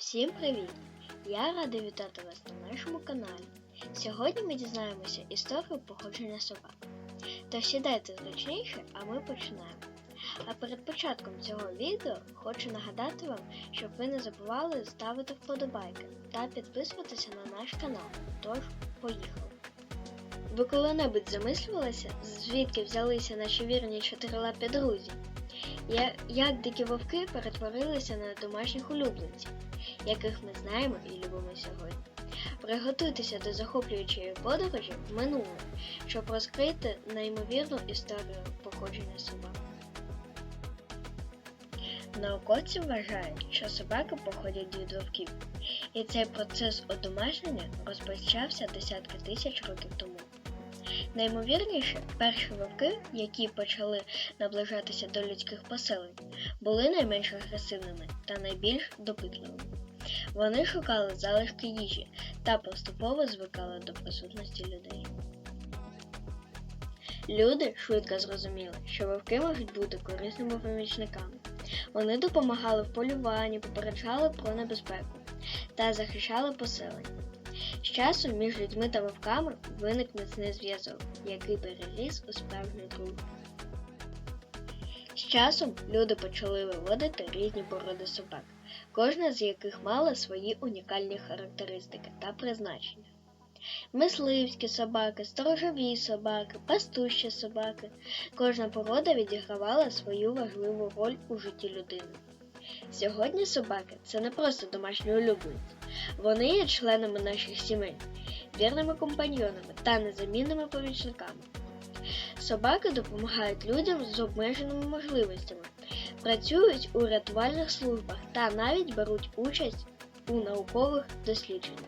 Всім привіт! Я рада вітати вас на нашому каналі. Сьогодні ми дізнаємося історію походження собак. Тож сідайте зручніше, а ми починаємо. А перед початком цього відео хочу нагадати вам, щоб ви не забували ставити вподобайки та підписуватися на наш канал. Тож, поїхали! Ви коли-небудь замислювалися, звідки взялися наші вірні чотирилапі друзі? Як дикі вовки перетворилися на домашніх улюбленців? яких ми знаємо і любимо сьогодні. Приготуйтеся до захоплюючої подорожі в минуле, щоб розкрити неймовірну історію походження собак. Науковці вважають, що собаки походять від вовків, і цей процес одомашнення розпочався десятки тисяч років тому. Наймовірніше, перші вовки, які почали наближатися до людських поселень, були найменш агресивними та найбільш допитливими. Вони шукали залишки їжі та поступово звикали до присутності людей. Люди швидко зрозуміли, що вовки можуть бути корисними помічниками. Вони допомагали в полюванні, попереджали про небезпеку та захищали поселення. З часом між людьми та вовками виник міцний зв'язок, який переріс у справжню дружбу. З часом люди почали виводити різні породи собак, кожна з яких мала свої унікальні характеристики та призначення. Мисливські собаки, сторожові собаки, пастущі собаки. Кожна порода відігравала свою важливу роль у житті людини. Сьогодні собаки це не просто домашні улюбленці, вони є членами наших сімей, вірними компаньйонами та незамінними помічниками. Собаки допомагають людям з обмеженими можливостями, працюють у рятувальних службах та навіть беруть участь у наукових дослідженнях.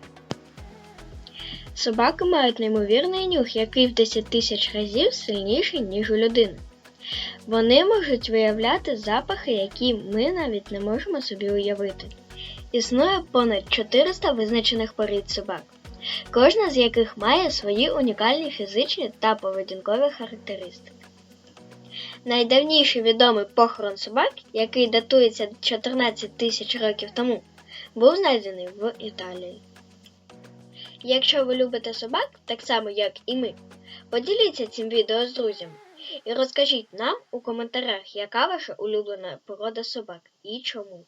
Собаки мають неймовірний нюх, який в 10 тисяч разів сильніший, ніж у людини. Вони можуть виявляти запахи, які ми навіть не можемо собі уявити. Існує понад 400 визначених порід собак, кожна з яких має свої унікальні фізичні та поведінкові характеристики. Найдавніший відомий похорон собак, який датується 14 тисяч років тому, був знайдений в Італії. Якщо ви любите собак, так само як і ми, поділіться цим відео з друзями і розкажіть нам у коментарях, яка ваша улюблена порода собак і чому.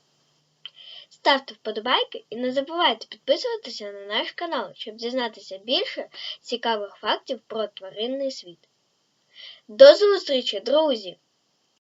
Ставте вподобайки і не забувайте підписуватися на наш канал, щоб дізнатися більше цікавих фактів про тваринний світ. До зустрічі, друзі!